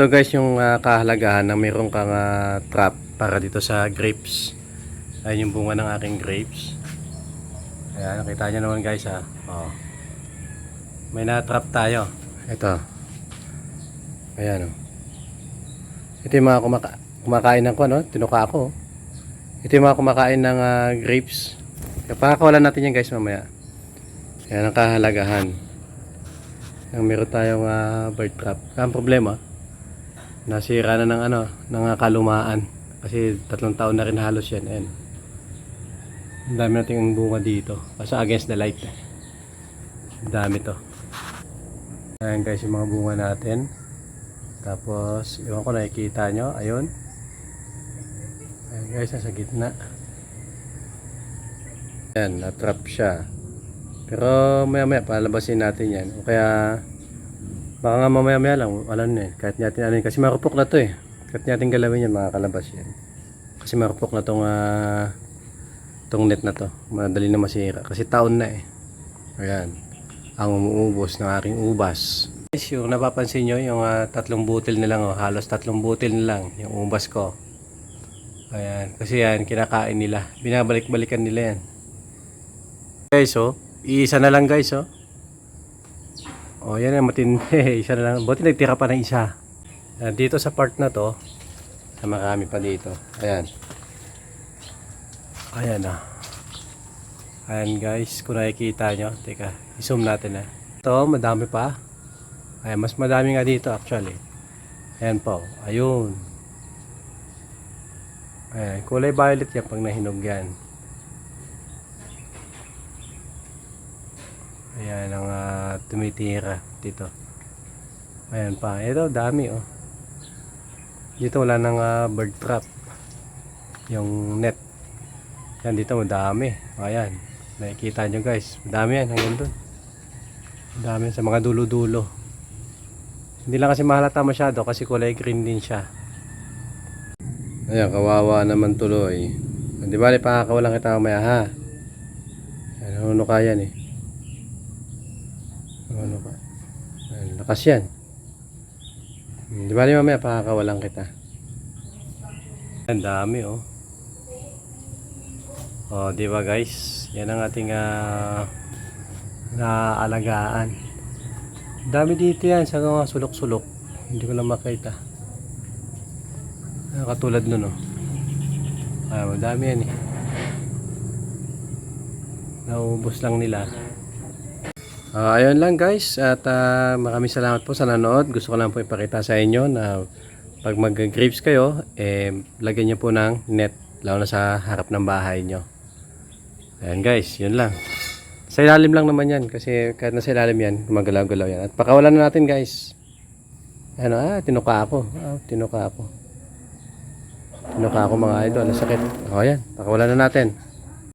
Ito guys yung ah, kahalagahan na mayroon kang ah, trap para dito sa grapes. Ayun yung bunga ng aking grapes. Ayan, nakita nyo naman guys ha. Oh. May na-trap tayo. Ito. Ayan oh. Ito yung mga kumaka kumakain ng ko, no? Tinuka ako. oh. Ito yung mga kumakain ng ah, grapes. Pakakawalan natin yan guys mamaya. Ayan ang kahalagahan. Yung meron tayong ah, bird trap. Ang problema, nasira na ng ano, ng kalumaan. Kasi tatlong taon na rin halos yan. Ayan. Ang dami nating bunga dito. Kasi against the light. eh. Ang dami to. Ayan guys yung mga bunga natin. Tapos, iwan ko nakikita nyo. Ayun. Ayan guys, nasa gitna. Ayan, na-trap siya. Pero maya maya palabasin natin yan. O kaya baka nga mamaya maya lang, wala na eh. Kahit natin ano. Kasi marupok na to eh. Kahit natin galawin yan, makakalabas yan. Kasi marupok na tong ah, tong net na to. Madali na masira. Kasi taon na eh. Ayan. Ang umuubos ng aking ubas. Guys, yung napapansin nyo, yung ah, tatlong butil na lang, oh, halos tatlong butil na lang, yung ubas ko. Ayan, kasi yan, kinakain nila. Binabalik-balikan nila yan. Guys, oh, iisa na lang guys, oh. Oh, yan ang matindi. isa na lang. Buti nagtira pa ng isa. Ayan, dito sa part na to, na marami pa dito. Ayan. Ayan na. Ayan guys, kung nakikita nyo. Teka, i-zoom natin na. Ito, madami pa. Ayan, mas madami nga dito actually. Ayan po. Ayun. Ayan, kulay violet yan pag nahinog yan. Ayan ang ah, tumitira dito. Ayan pa. Ito, dami oh. Dito wala nang ah, bird trap. Yung net. Yan dito madami. Ayan. Nakikita nyo guys. Madami yan hanggang dun. Madami sa mga dulo-dulo. Hindi lang kasi mahalata masyado kasi kulay green din siya. Ayan, kawawa naman tuloy. Di ba, pakakawalan kita mamaya ha? Ayan, ano ka yan eh. Ano? Ayan, lakas yan. Hmm, Di ba, mamaya pakakawalan kita. Ang dami oh. Oh, di ba guys? Yan ang ating ah, naaalagaan. Dami dito yan sa mga sulok-sulok. Hindi ko lang makita. Ah, katulad nun oh. Ah, madami yan eh. Naubos lang nila. Ah, ayun lang guys at ah, maraming salamat po sa nanood. Gusto ko lang po ipakita sa inyo na pag mag-grapes kayo, eh, lagyan nyo po ng net lalo na sa harap ng bahay nyo. Ayan guys, yun lang. Sa ilalim lang naman yan kasi kahit nasa ilalim yan, gumagalaw-galaw yan. At pakawalan na natin guys. Ano, ah, tinuka ako. Ah, tinuka ako. Tinuka ako mga idol, ang sakit. O yan, pakawalan na natin.